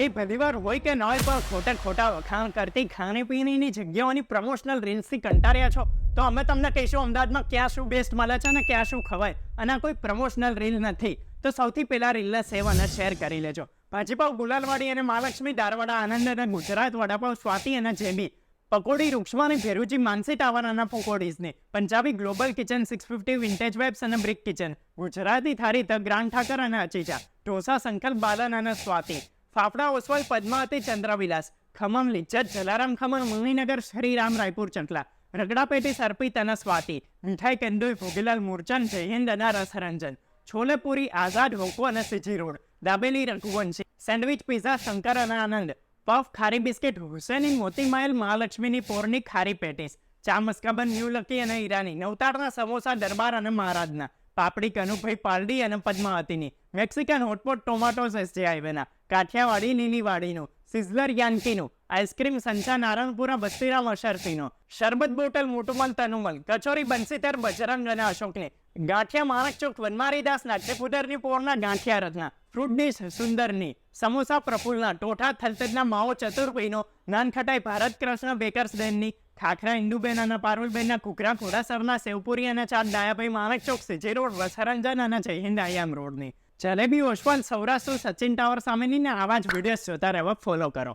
કે ભલીવાર હોય કે ન હોય, પણ ખોટા ખોટા વખાણ કરતી ખાણીપીણીની જગ્યાઓની પ્રમોશનલ રીલ્સથી કંટાળ્યા છો. તો અમે તમને કહીશું, અમદાવાદમાં ક્યાં શું બેસ્ટ મળે છે અને ક્યાં શું ખવાય. અને કોઈ પ્રમોશનલ રીલ નથી. તો સૌથી પહેલાં રીલને સેવ અને શેર કરી લેજો. ભાજીપાવ ગુલાલવાડી અને મહાલક્ષ્મી દારવાડા આનંદ અને ગુજરાત, વડાપાવ, સ્વાતિ અને જેબી પકોડી રૂક્ષ્માની ભેરુજી, માનસી ટાવરાના પકોડીઝની. Punjabi global kitchen six fifty vintage webs અને brick kitchen Gujarati thali, the grand Thakar અને અચીજા ઢોસા, સંકલ્પ, બાલન અને સ્વાતિ. ફાફડા ઓસવાલ પદ્માવતી ચંદ્રવિલાસ. ખમમ લિજ્જત, જલારામ ખમણ મુરલીનગર શ્રીરામ, રાયપુર ચંટલા રગડાપેટી સર્પિત અને સ્વાતિ મીઠાઈ કેન્દુય ભોગીલાલ મૂરચંદ, જયહિંદ અને રસરંજન. છોલેપુરી આઝાદ, હોકો અને CG road. Dabeli Raghuvanshi sandwich, pizza, Shankar અને આનંદ. પફ, ખારી બિસ્કિટ હુસેની મોતીમાયલ, મહાલક્ષ્મીની પોરની ખારી પેટીસ. ચા મસ્કાબન ન્યૂ લકી અને ઈરાની. નવતારના સમોસા, દરબાર અને મહારાજના. પાપડી કનુભાઈ પાલડી અને પદ્માવતીની. મેક્સિકન હોટપોટ ટોમેટો સેસ છે હાઈવેના કાઠિયાવાડી લીલીવાડીનું સિઝલર યાનકીનું આઈસ્ક્રીમ સંચા નારણપુરા બસ્તીરામ અશરફીનો શરબત બોટલ મોટુમલ તનુમલ. કચોરી બંસીતર બજરંગ અને અશોકની. ગાંઠિયા માણક ચોક વનમારીદાસ નાટ્યપુદરની પોરના ગાંઠિયા રત્ના. ફ્રૂટ ડીશ સુંદરની. સમોસા પ્રફુલ્લના ટોઠા થલતજના માવો ચતુર્ભીનો નાનખટાઈ ભારત કૃષ્ણ બેકર્સ ડેનની ખાખરા ઇન્દુબેન અને પારુલબેનના કુકરા ખોડાસરના સેવપુરી અને ચાર ડાયાભાઈ માણક ચોક સીજી રોડ વસરંજન અને જયહિંદ આયામ રોડની. જલેબી, ઓશવાલ, સૌરાષ્ટ્ર, સચિન ટાવર સામેની ને આવા જ વિડીયોઝ જોતા રહેવા ફોલો કરો.